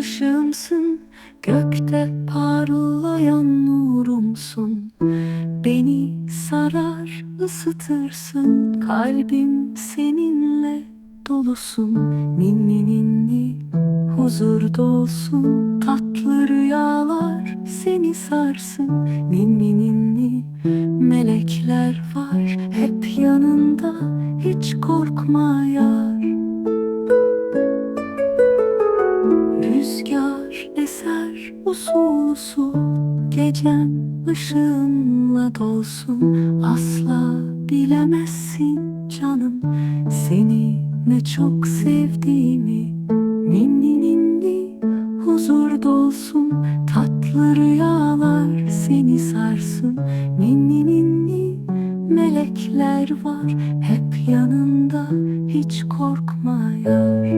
Işığımsın Gökte parlayan nurumsun. Beni sarar ısıtırsın Kalbim seninle dolusun. Ninni ninni huzur dolsun Tatlı rüyalar seni sarsın. Ninni ninni melekler var Hep yanında hiç korkma yar usul usul Gecem ışığınla dolsun. Asla bilemezsin canım Seni ne çok sevdiğimi. Ninni ninni huzur dolsun. Tatlı rüyalar seni sarsın. Ninni ninni melekler var. Hep yanında hiç korkma yar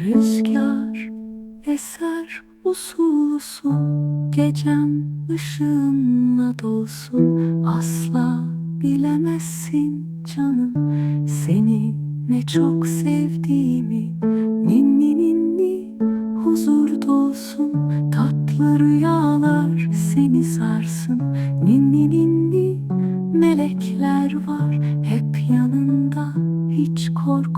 Rüzgar eser usul usul Gecem ışığınla dolsun. Asla bilemezsin canım Seni ne çok sevdiğimi. Ninni ninni huzur dolsun Tatlı rüyalar seni sarsın. Ninni ninni melekler var Hep yanında hiç korkma.